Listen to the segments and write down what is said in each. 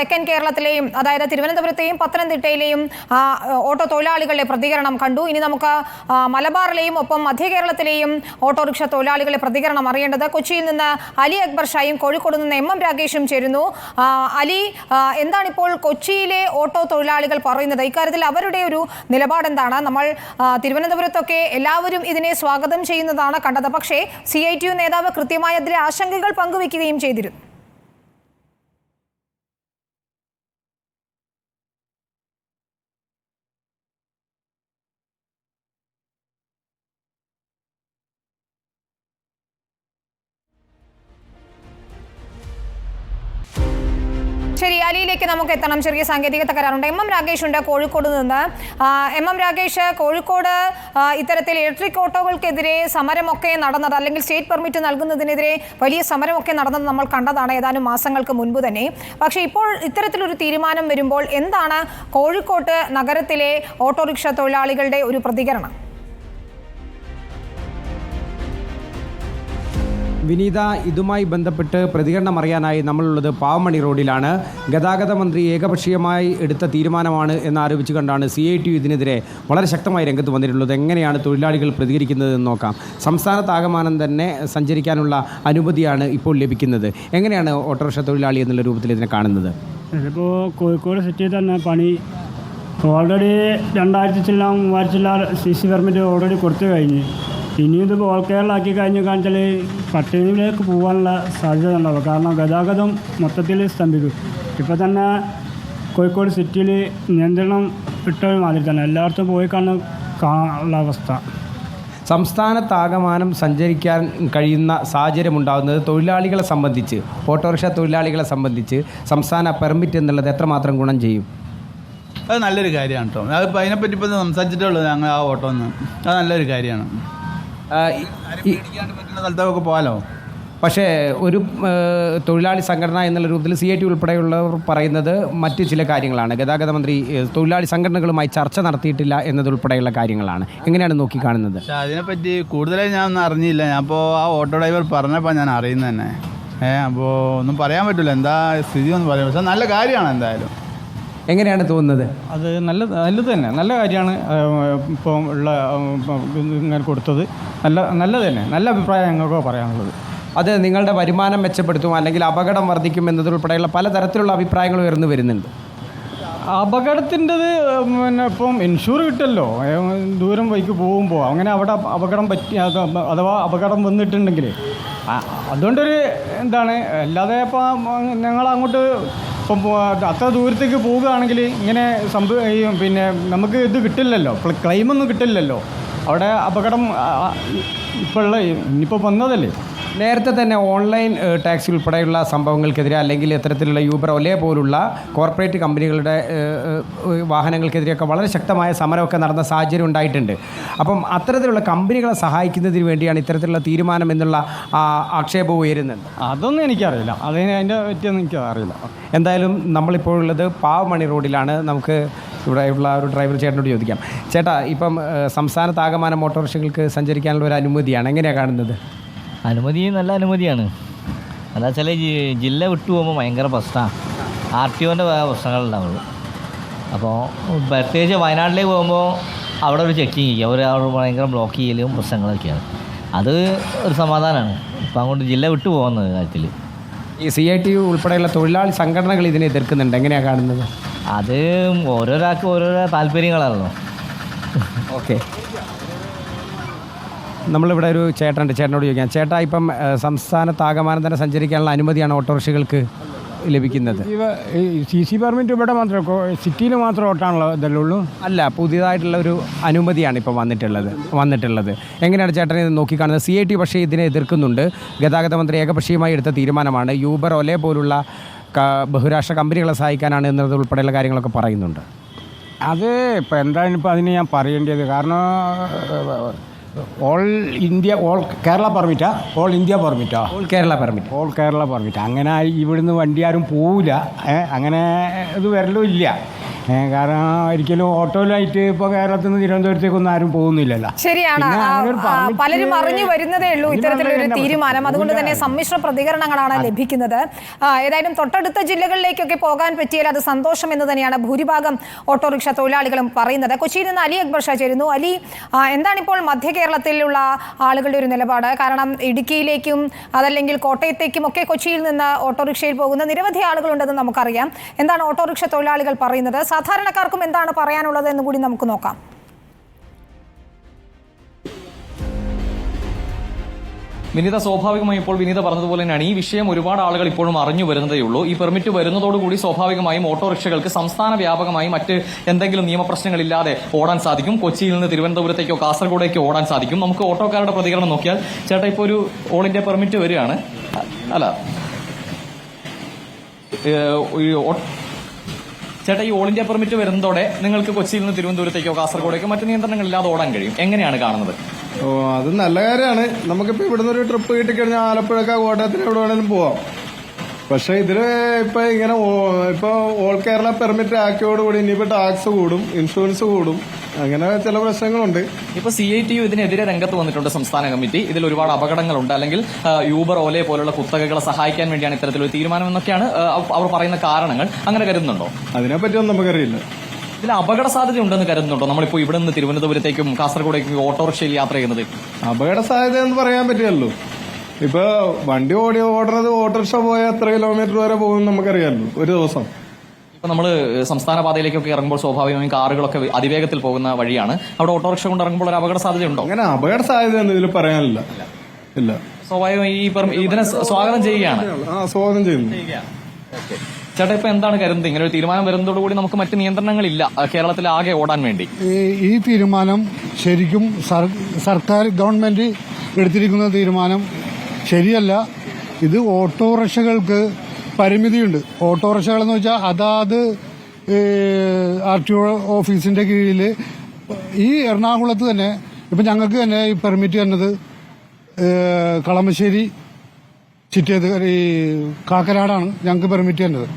തെക്കൻ കേരളത്തിലെയും അതായത് തിരുവനന്തപുരത്തെയും പത്തനംതിട്ടയിലെയും ഓട്ടോ തൊഴിലാളികളുടെ പ്രതികരണം കണ്ടു. ഇനി നമുക്ക് മലബാറിലെയും ഒപ്പം മധ്യ കേരളത്തിലെയും ഓട്ടോറിക്ഷ തൊഴിലാളികളുടെ പ്രതികരണം അറിയേണ്ടത് കൊച്ചിയിൽ നിന്ന് അലി അക്ബർ ഷായും കോഴിക്കോട് നിന്ന് എം എം രാകേഷും ചേരുന്നു. അലി എന്താണിപ്പോൾ കൊച്ചിയിലെ ഓട്ടോ തൊഴിലാളികൾ പറയുന്നത്? ഇക്കാര്യത്തിൽ അവരുടെ ഒരു നിലപാട് എന്താണ് നമ്മൾ തിരുവനന്തപുരത്തൊക്കെ എല്ലാവരും ഇതിനെ സ്വാഗതം ചെയ്യുന്നതാണ് കണ്ടത്. പക്ഷേ സി ഐ ടി യു നേതാവ് കൃത്യമായ അതിലെ ആശങ്കകൾ പങ്കുവെക്കുകയും ചെയ്തിരുന്നു. ശരി അലിയിലേക്ക് നമുക്ക് എത്തണം. ചെറിയ സാങ്കേതിക തകരാറുണ്ട് എം എം രാകേഷ് ഉണ്ട് കോഴിക്കോട് നിന്ന്. എം എം രാകേഷ് കോഴിക്കോട് ഇത്തരത്തിൽ ഇലക്ട്രിക് ഓട്ടോകൾക്കെതിരെ സമരമൊക്കെ നടന്നത് അല്ലെങ്കിൽ സ്റ്റേറ്റ് പെർമിറ്റ് നൽകുന്നതിനെതിരെ വലിയ സമരമൊക്കെ നടന്നത് നമ്മൾ കണ്ടതാണ് ഏതാനും മാസങ്ങൾക്ക് മുൻപ് തന്നെ. പക്ഷേ ഇപ്പോൾ ഇത്തരത്തിലൊരു തീരുമാനം വരുമ്പോൾ എന്താണ് കോഴിക്കോട്ട് നഗരത്തിലെ ഓട്ടോറിക്ഷ തൊഴിലാളികളുടെ ഒരു പ്രതികരണം? വിനീത ഇതുമായി ബന്ധപ്പെട്ട് പ്രതികരണം അറിയാനായി നമ്മളുള്ളത് പാവമണി റോഡിലാണ്. ഗതാഗത മന്ത്രി ഏകപക്ഷീയമായി എടുത്ത തീരുമാനമാണ് എന്ന് ആരോപിച്ചു കണ്ടാണ് സി ഐ ടി ഇതിനെതിരെ വളരെ ശക്തമായി രംഗത്ത് വന്നിട്ടുള്ളത്. എങ്ങനെയാണ് തൊഴിലാളികൾ പ്രതികരിക്കുന്നത് എന്ന് നോക്കാം. സംസ്ഥാനത്താകമാനം തന്നെ സഞ്ചരിക്കാനുള്ള അനുമതിയാണ് ഇപ്പോൾ ലഭിക്കുന്നത്. എങ്ങനെയാണ് ഓട്ടോറിക്ഷ തൊഴിലാളി എന്നുള്ള രൂപത്തിൽ ഇതിനെ കാണുന്നത്? ഇതിപ്പോൾ കോഴിക്കോട് സിറ്റിയിൽ തന്നെ പണി. ഓൾറെഡി രണ്ടായിരത്തി ചില്ലാം മൂവായിരത്തി സി സി പെർമിറ്റ് ഓൾറെഡി കൊടുത്തു കഴിഞ്ഞ്. ഇനിയും ഇത് ഓൾ കേരള ആക്കി കഴിഞ്ഞു കാണിച്ചാൽ പട്ടിണിയിലേക്ക് പോകാനുള്ള സാധ്യത ഉണ്ടാവും കാരണം ഗതാഗതം മൊത്തത്തിൽ സ്തംഭിക്കും. ഇപ്പോൾ തന്നെ കോഴിക്കോട് സിറ്റിയിൽ നിയന്ത്രണം ഇട്ട മാതിരി തന്നെ. എല്ലായിടത്തും പോയി കാണുന്ന കാണാനുള്ള അവസ്ഥ. സംസ്ഥാനത്താകമാനം സഞ്ചരിക്കാൻ കഴിയുന്ന സാഹചര്യം ഉണ്ടാകുന്നത് തൊഴിലാളികളെ സംബന്ധിച്ച് ഓട്ടോറിക്ഷ തൊഴിലാളികളെ സംബന്ധിച്ച് സംസ്ഥാന പെർമിറ്റ് എന്നുള്ളത് എത്രമാത്രം ഗുണം ചെയ്യും? അത് നല്ലൊരു കാര്യമാണ് കേട്ടോ. അതിപ്പോൾ അതിനെപ്പറ്റി ഇപ്പോൾ സംസാരിച്ചിട്ടുള്ളത് ഞങ്ങൾ ആ ഓട്ടോ ഒന്ന് അത് നല്ലൊരു കാര്യമാണ്. സ്ഥലത്തൊക്കെ പോകാലോ? പക്ഷേ ഒരു തൊഴിലാളി സംഘടന എന്നുള്ള രൂപത്തിൽ സി ഐ ടി ഉൾപ്പെടെയുള്ളവർ പറയുന്നത് മറ്റ് ചില കാര്യങ്ങളാണ്. ഗതാഗത മന്ത്രി തൊഴിലാളി സംഘടനകളുമായി ചർച്ച നടത്തിയിട്ടില്ല എന്നതുൾപ്പെടെയുള്ള കാര്യങ്ങളാണ്. എങ്ങനെയാണ് നോക്കിക്കാണുന്നത്? അതിനെപ്പറ്റി കൂടുതലായി ഞാൻ ഒന്നും അറിഞ്ഞില്ല. ഞാൻ അപ്പോൾ ആ ഓട്ടോ ഡ്രൈവർ പറഞ്ഞപ്പോൾ ഞാൻ അറിയുന്നത് തന്നെ. ഏ അപ്പോൾ ഒന്നും പറയാൻ പറ്റില്ല എന്താ സ്ഥിതി ഒന്നും പറയാൻ പക്ഷെ നല്ല കാര്യമാണ് എന്തായാലും. എങ്ങനെയാണ് തോന്നുന്നത്? അത് നല്ല നല്ലത് തന്നെ. നല്ല കാര്യമാണ് ഇപ്പോൾ ഉള്ള ഇങ്ങനെ കൊടുത്തത്. നല്ല നല്ലത് തന്നെ. നല്ല അഭിപ്രായം ഞങ്ങൾക്ക് പറയാനുള്ളത്. അത് നിങ്ങളുടെ വരുമാനം മെച്ചപ്പെടുത്തും അല്ലെങ്കിൽ അപകടം വർദ്ധിക്കും എന്നതുൾപ്പെടെയുള്ള പലതരത്തിലുള്ള അഭിപ്രായങ്ങൾ ഉയർന്നു വരുന്നുണ്ട്. അപകടത്തിന്റെത് പിന്നെ ഇപ്പം ഇൻഷൂർ കിട്ടല്ലോ. ദൂരം വൈക്ക് പോകുമ്പോൾ അങ്ങനെ അവിടെ അപകടം പറ്റി അഥവാ അപകടം വന്നിട്ടുണ്ടെങ്കിൽ അതുകൊണ്ടൊരു എന്താണ് അല്ലാതെ ഇപ്പം ഞങ്ങൾ അങ്ങോട്ട് ഇപ്പം പോ- അത്ര ദൂരത്തേക്ക് പോവുകയാണെങ്കിൽ ഇങ്ങനെ സംഭവ പിന്നെ നമുക്ക് ഇത് കിട്ടില്ലല്ലോ. ക്ലെയിമൊന്നും കിട്ടില്ലല്ലോ. അവിടെ അപകടം ഇപ്പോൾ ഉള്ള ഇനിയിപ്പോൾ വന്നതല്ലേ? നേരത്തെ തന്നെ ഓൺലൈൻ ടാക്സി ഉൾപ്പെടെയുള്ള സംഭവങ്ങൾക്കെതിരെ അല്ലെങ്കിൽ ഇത്തരത്തിലുള്ള യൂബർ ഒലേ പോലുള്ള കോർപ്പറേറ്റ് കമ്പനികളുടെ വാഹനങ്ങൾക്കെതിരെയൊക്കെ വളരെ ശക്തമായ സമരമൊക്കെ നടന്ന സാഹചര്യം ഉണ്ടായിട്ടുണ്ട്. അപ്പം അത്തരത്തിലുള്ള കമ്പനികളെ സഹായിക്കുന്നതിന് വേണ്ടിയാണ് ഇത്തരത്തിലുള്ള തീരുമാനം എന്നുള്ള ആക്ഷേപം ഉയരുന്നത്. അതൊന്നും എനിക്കറിയില്ല. അതിന് അതിന്റെ പറ്റിയൊന്നും എനിക്ക് അറിയില്ല എന്തായാലും നമ്മളിപ്പോൾ ഉള്ളത് പാവമണി റോഡിലാണ്. നമുക്ക് ഇവിടെ ഉള്ള ഒരു ഡ്രൈവർ ചേട്ടനോട് ചോദിക്കാം. ചേട്ടാ ഇപ്പം സംസ്ഥാനത്ത് സംസ്ഥാനത്താകമാനം ഓട്ടോറിക്ഷകൾക്ക് സഞ്ചരിക്കാനുള്ള ഒരു അനുമതിയാണ്. എങ്ങനെയാണ് കാണുന്നത്? അനുമതി നല്ല അനുമതിയാണ്. എന്താ വെച്ചാൽ ജില്ല വിട്ടു പോകുമ്പോൾ ഭയങ്കര പ്രശ്നമാണ് ആർ ടി ഒന്റെ പ്രശ്നങ്ങളുണ്ടാവുള്ളൂ. അപ്പോൾ പ്രത്യേകിച്ച് വയനാട്ടിലേക്ക് പോകുമ്പോൾ അവിടെ ഒരു ചെക്കിങ് ചെയ്യുക അവർ അവിടെ ഭയങ്കര ബ്ലോക്ക് ചെയ്യലും പ്രശ്നങ്ങളൊക്കെയാണ്. അത് ഒരു സമാധാനമാണ് ഇപ്പം അങ്ങോട്ട് ജില്ല വിട്ടു പോകുന്നത് കാര്യത്തിൽ ഈ സി ഐ ടി യു ഉൾപ്പെടെയുള്ള തൊഴിലാളി സംഘടനകൾ ഇതിനെ എതിർക്കുന്നുണ്ട്. എങ്ങനെയാണ് കാണുന്നത്? അത് ഓരോരാൾക്ക് ഓരോരോ താല്പര്യങ്ങളാണല്ലോ. ഓക്കെ നമ്മളിവിടെ ഒരു ചേട്ടനുണ്ട് ചേട്ടനോട് ചോദിക്കാം. ചേട്ടാ ഇപ്പം സംസ്ഥാനത്താകമാനം തന്നെ സഞ്ചരിക്കാനുള്ള അനുമതിയാണ് ഓട്ടോറിക്ഷകൾക്ക് ലഭിക്കുന്നത്? സി സി പെർമിറ്റ് ഇവിടെ മാത്രമേ സിറ്റിയിൽ മാത്രം ഓട്ടാണല്ലോ ഇതല്ലേ ഉള്ളൂ അല്ല പുതിയതായിട്ടുള്ള ഒരു അനുമതിയാണ് ഇപ്പോൾ വന്നിട്ടുള്ളത് വന്നിട്ടുള്ളത്. എങ്ങനെയാണ് ചേട്ടൻ ഇത് നോക്കിക്കാണുന്നത്? സി ഐ ടി പക്ഷേ ഇതിനെ എതിർക്കുന്നുണ്ട്. ഗതാഗത മന്ത്രി ഏകപക്ഷീയമായി എടുത്ത തീരുമാനമാണ്. യൂബർ ഒലേ പോലുള്ള ബഹുരാഷ്ട്ര കമ്പനികളെ സഹായിക്കാനാണ് എന്നത് ഉൾപ്പെടെയുള്ള കാര്യങ്ങളൊക്കെ പറയുന്നുണ്ട്. അത് ഇപ്പം എന്താണ് ഇപ്പം അതിന് ഞാൻ പറയേണ്ടത്? കാരണം ഓൾ ഇന്ത്യ ഓൾ കേരള പെർമിറ്റാ all India പെർമിറ്റാ all Kerala permit all Kerala permit അങ്ങനെ ഇവിടുന്ന് വണ്ടി ആരും പോവില്ല അങ്ങനെ ഇത് വരലും ഇല്ല. കാരണം ഒരിക്കലും ഓട്ടോയിലായിട്ട് ഇപ്പൊ കേരളത്തിൽ നിന്ന് തിരുവനന്തപുരത്തേക്കൊന്നും ആരും പോകുന്നില്ലല്ലോ. ശരിയാണ്. പലരും അറിഞ്ഞു വരുന്നതേ ഉള്ളൂ ഇത്തരത്തിലൊരു തീരുമാനം. അതുകൊണ്ട് തന്നെ സമ്മിശ്ര പ്രതികരണങ്ങളാണ് ലഭിക്കുന്നത്. ഏതായാലും തൊട്ടടുത്ത ജില്ലകളിലേക്കൊക്കെ പോകാൻ പറ്റിയാൽ അത് സന്തോഷം എന്ന് തന്നെയാണ് ഭൂരിഭാഗം ഓട്ടോറിക്ഷ തൊഴിലാളികളും പറയുന്നത്. കൊച്ചിയിൽ നിന്ന് അലി അക്ബർ ഷാ ചേരുന്നു. അലി എന്താണ് എന്താണിപ്പോൾ മധ്യ കേരളത്തിലുള്ള ആളുകളുടെ ഒരു നിലപാട്? കാരണം ഇടുക്കിയിലേക്കും അതല്ലെങ്കിൽ കോട്ടയത്തേക്കും ഒക്കെ കൊച്ചിയിൽ നിന്ന് ഓട്ടോറിക്ഷയിൽ പോകുന്ന നിരവധി ആളുകളുണ്ടെന്ന് നമുക്കറിയാം. എന്താണ് ഓട്ടോറിക്ഷ തൊഴിലാളികൾ പറയുന്നത്? സാധാരണക്കാർക്കും എന്താണ് പറയാനുള്ളത് എന്ന് കൂടി നമുക്ക് നോക്കാം. വിനീത സ്വാഭാവികമായും ഇപ്പോൾ വിനീത പറഞ്ഞതുപോലെ തന്നെയാണ്. ഈ വിഷയം ഒരുപാട് ആളുകൾ ഇപ്പോഴും അറിഞ്ഞു വരുന്നതേ ഉള്ളൂ. ഈ പെർമിറ്റ് വരുന്നതോടുകൂടി സ്വാഭാവികമായും ഓട്ടോറിക്ഷകൾക്ക് സംസ്ഥാന വ്യാപകമായി മറ്റ് എന്തെങ്കിലും നിയമപ്രശ്നങ്ങളില്ലാതെ ഓടാൻ സാധിക്കും. കൊച്ചിയിൽ നിന്ന് തിരുവനന്തപുരത്തേക്കോ കാസർഗോഡേക്കോ ഓടാൻ സാധിക്കും. നമുക്ക് ഓട്ടോക്കാരുടെ പ്രതികരണം നോക്കിയാൽ ചേട്ടാ ഇപ്പോൾ ഒരു ഓൾ ഇന്ത്യ പെർമിറ്റ് വരികയാണ്. അല്ല ചേട്ടാ ഈ ഓൾ ഇന്ത്യ പെർമിറ്റ് വരുന്നതോടെ നിങ്ങൾക്ക് കൊച്ചിയിൽ നിന്ന് തിരുവനന്തപുരത്തേക്കോ കാസർഗോഡേക്കോ മറ്റ് നിയന്ത്രണങ്ങളില്ലാതെ ഓടാൻ കഴിയും. എങ്ങനെയാണ് കാണുന്നത്? ഓ അത് നല്ല കാര്യമാണ്. നമുക്കിപ്പോ ഇവിടുന്ന് ഒരു ട്രിപ്പ് കിട്ടിക്കഴിഞ്ഞാൽ ആലപ്പുഴക്ക കോട്ടയത്തിന് എവിടെ വേണേലും പോവാം. പക്ഷെ ഇതിൽ ഇപ്പൊ ഇങ്ങനെ ഇപ്പൊ ഓൾ കേരള പെർമിറ്റ് ആക്കിയോടുകൂടി ഇനിയിപ്പോ ടാക്സ് കൂടും ഇൻഷുറൻസ് കൂടും അങ്ങനെ ചില പ്രശ്നങ്ങളുണ്ട്. ഇപ്പൊ സി ഐ ടി യു ഇതിനെതിരെ രംഗത്ത് വന്നിട്ടുണ്ട് സംസ്ഥാന കമ്മിറ്റി. ഇതിൽ ഒരുപാട് അപകടങ്ങളുണ്ട്. അല്ലെങ്കിൽ യൂബർ ഓലെ പോലുള്ള കുത്തകകളെ സഹായിക്കാൻ വേണ്ടിയാണ് ഇത്തരത്തിലൊരു തീരുമാനം എന്നൊക്കെയാണ് അവർ പറയുന്ന കാരണങ്ങൾ. അങ്ങനെ കരുതുന്നുണ്ടോ? അതിനെപ്പറ്റിയൊന്നും നമുക്കറിയില്ല. ഇതിൽ അപകട സാധ്യത ഉണ്ടെന്ന് കരുതുന്നുണ്ടോ? നമ്മളിപ്പോ ഇവിടെ നിന്ന് തിരുവനന്തപുരത്തേക്കും കാസർഗോഡേക്കും ഓട്ടോറിക്ഷയിൽ യാത്ര ചെയ്യുന്നത്? അപകട സാധ്യത എന്ന് പറയാൻ പറ്റില്ലല്ലോ ഇപ്പൊ വണ്ടി ഓടി ഓടുന്നത് ഓട്ടോറിക്ഷ പോയ എത്ര കിലോമീറ്റർ വരെ പോകും നമുക്കറിയാമല്ലോ ഒരു ദിവസം. ഇപ്പൊ നമ്മൾ സംസ്ഥാന പാതയിലേക്കൊക്കെ ഇറങ്ങുമ്പോൾ സ്വാഭാവികമായും കാറുകളൊക്കെ അതിവേഗത്തിൽ പോകുന്ന വഴിയാണ്. അവിടെ ഓട്ടോറിക്ഷ കൊണ്ട് ഇറങ്ങുമ്പോൾ ഒരു അപകട സാധ്യത ഉണ്ടോ അങ്ങനെ അപകട സാധ്യത എന്ന് ഇതിൽ പറയാനില്ല. ഇല്ല. സ്വാഭാവികമായി ഈ ഇതിനെ സ്വാഗതം ചെയ്യുകയാണ്. ആ സ്വാഗതം ചെയ്യുന്നു. ചേട്ടാ ഇപ്പൊ എന്താണ് കരുതുന്നത് ഇങ്ങനെ ഒരു തീരുമാനം വരുന്നതോടുകൂടി നമുക്ക് മറ്റ് നിയന്ത്രണങ്ങൾ ഇല്ല കേരളത്തിൽ ആകെ ഓടാൻ വേണ്ടി. ഈ- ഈ തീരുമാനം ശരിക്കും സർ- സർക്കാർ ഗവൺമെന്റ് എടുത്തിരിക്കുന്ന തീരുമാനം ശരിയല്ല. ഇത് ഓട്ടോറിക്ഷകൾക്ക് പരിമിതിയുണ്ട്. ഓട്ടോറിക്ഷകൾ എന്ന് വെച്ചാൽ അതാത് ആർ ടി ഒ ഓഫീസിന്റെ കീഴിൽ ഈ എറണാകുളത്ത് തന്നെ ഇപ്പം ഞങ്ങൾക്ക് തന്നെ ഈ പെർമിറ്റ് തന്നത് കളമശ്ശേരി ചിറ്റേത് ഈ കാക്കനാടാണ് ഞങ്ങൾക്ക് പെർമിറ്റ് തന്നത്.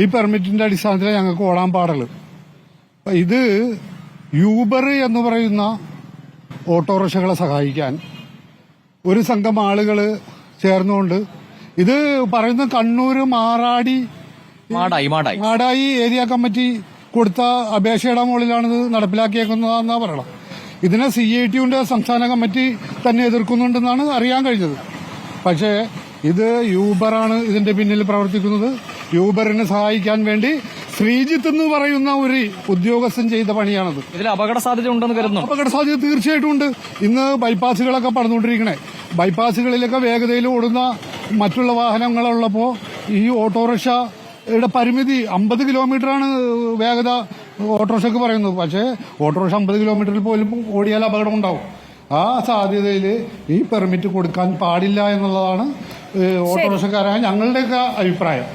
ഈ പെർമിറ്റിന്റെ അടിസ്ഥാനത്തിലാണ് ഞങ്ങൾക്ക് ഓടാൻ പാടുള്ളൂ. ഇത് യൂബർ എന്ന് പറയുന്ന ഓട്ടോറിക്ഷകളെ സഹായിക്കാൻ ഒരു സംഘം ആളുകൾ ചേർന്നുകൊണ്ട് ഇത് പറയുന്ന കണ്ണൂർ മാറാടി മാടായി മാടായി. മാടായി ഏരിയ കമ്മിറ്റി കൊടുത്ത അപേക്ഷയുടെ മുകളിലാണ് ഇത് നടപ്പിലാക്കിയേക്കുന്നതെന്നാ പറയണം ഇതിനെ സി ഐ ടിയുടെ സംസ്ഥാന കമ്മിറ്റി തന്നെ എതിർക്കുന്നുണ്ടെന്നാണ് അറിയാൻ കഴിഞ്ഞത്. പക്ഷേ ഇത് യൂബറാണ് ഇതിന്റെ പിന്നിൽ പ്രവർത്തിക്കുന്നത്. യൂബറിനെ സഹായിക്കാൻ വേണ്ടി ശ്രീജിത്ത് എന്ന് പറയുന്ന ഒരു ഉദ്യോഗസ്ഥൻ ചെയ്ത പണിയാണത്. ഇതിൽ അപകട സാധ്യത ഉണ്ടെന്ന് കരുതുന്നു. അപകട സാധ്യത തീർച്ചയായിട്ടും ഉണ്ട്. ഇന്ന് ബൈപ്പാസുകളൊക്കെ പറഞ്ഞുകൊണ്ടിരിക്കണേ ബൈപ്പാസുകളിലൊക്കെ വേഗതയിൽ ഓടുന്ന മറ്റുള്ള വാഹനങ്ങളുള്ളപ്പോൾ ഈ ഓട്ടോറിക്ഷയുടെ പരിമിതി അമ്പത് കിലോമീറ്ററാണ് വേഗത ഓട്ടോറിക്ഷക്ക് പറയുന്നത്. പക്ഷേ ഓട്ടോറിക്ഷ അമ്പത് കിലോമീറ്ററിൽ പോലും ഓടിയാൽ അപകടം ഉണ്ടാവും ആ സാധ്യതയിൽ ഈ പെർമിറ്റ് കൊടുക്കാൻ പാടില്ല എന്നുള്ളതാണ് ഓട്ടോറിക്ഷക്കാരായ ഞങ്ങളുടെയൊക്കെ അഭിപ്രായം.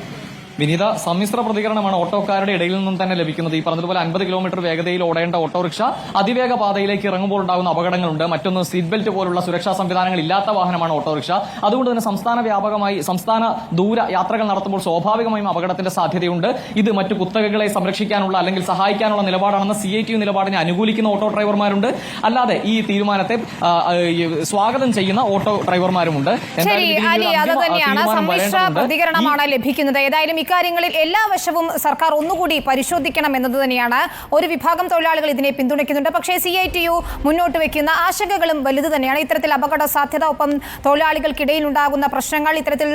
വിനീത സമ്മിശ്ര പ്രതികരണമാണ് ഓട്ടോക്കാരുടെ ഇടയിൽ നിന്നും തന്നെ ലഭിക്കുന്നത്. ഈ പറഞ്ഞതുപോലെ അൻപത് കിലോമീറ്റർ വേഗതയിൽ ഓടേണ്ട ഓട്ടോറിക്ഷ അതിവേഗ പാതയിലേക്ക് ഇറങ്ങുമ്പോൾ ഉണ്ടാകുന്ന അപകടങ്ങളുണ്ട്. മറ്റൊന്ന് സീറ്റ് ബെൽറ്റ് പോലുള്ള സുരക്ഷാ സംവിധാനങ്ങൾ ഇല്ലാത്ത വാഹനമാണ് ഓട്ടോറിക്ഷ. അതുകൊണ്ട് തന്നെ സംസ്ഥാന വ്യാപകമായി സംസ്ഥാന ദൂര യാത്രകൾ നടത്തുമ്പോൾ സ്വാഭാവികമായും അപകടത്തിന്റെ സാധ്യതയുണ്ട്. ഇത് മറ്റു കുത്തകകളെ സംരക്ഷിക്കാനുള്ള അല്ലെങ്കിൽ സഹായിക്കാനുള്ള നിലപാടാണെന്ന് സി ഐ ടി നിലപാടിനെ അനുകൂലിക്കുന്ന ഓട്ടോ ഡ്രൈവർമാരുണ്ട്. അല്ലാതെ ഈ തീരുമാനത്തെ സ്വാഗതം ചെയ്യുന്ന ഓട്ടോ ഡ്രൈവർമാരുമുണ്ട്. ശരി ഇതിൽ അലി അത് ആ, തന്നെയാണ്. തീരുമാനം സമ്മിശ്ര പ്രതികരണമാണ് ലഭിക്കുന്നത്. ഏതായാലും ഇക്കാര്യങ്ങളിൽ എല്ലാ വശവും സർക്കാർ ഒന്നുകൂടി പരിശോധിക്കണം എന്നത് തന്നെയാണ് ഒരു വിഭാഗം തൊഴിലാളികൾ ഇതിനെ പിന്തുണയ്ക്കുന്നുണ്ട്. പക്ഷേ സി ഐ ടി യു മുന്നോട്ട് വെക്കുന്ന ആശങ്കകളും വലുത് തന്നെയാണ്. ഇത്തരത്തിൽ അപകട സാധ്യത ഒപ്പം തൊഴിലാളികൾക്കിടയിൽ ഉണ്ടാകുന്ന പ്രശ്നങ്ങൾ ഇത്തരത്തിൽ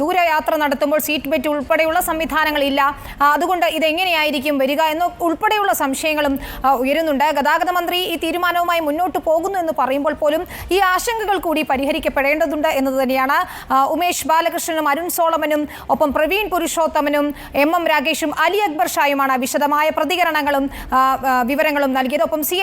ദൂരയാത്ര നടത്തുമ്പോൾ സീറ്റ് ബെറ്റ് ഉൾപ്പെടെയുള്ള സംവിധാനങ്ങളില്ല അതുകൊണ്ട് ഇതെങ്ങനെയായിരിക്കും വരിക എന്ന് ഉൾപ്പെടെയുള്ള സംശയങ്ങളും ഉയരുന്നുണ്ട്. ഗതാഗത മന്ത്രി ഈ തീരുമാനവുമായി മുന്നോട്ട് പോകുന്നു എന്ന് പറയുമ്പോൾ പോലും ഈ ആശങ്കകൾ കൂടി പരിഹരിക്കപ്പെടേണ്ടതുണ്ട് എന്നത് തന്നെയാണ്. ഉമേഷ് ബാലകൃഷ്ണനും അരുൺ സോളമനും ഒപ്പം പ്രവീൺ പുരുഷോത്തമനും എം എം രാകേഷും അലി അക്ബർ ഷായുമാണ് വിശദമായ പ്രതികരണങ്ങളും വിവരങ്ങളും നൽകിയത്. ഒപ്പം സി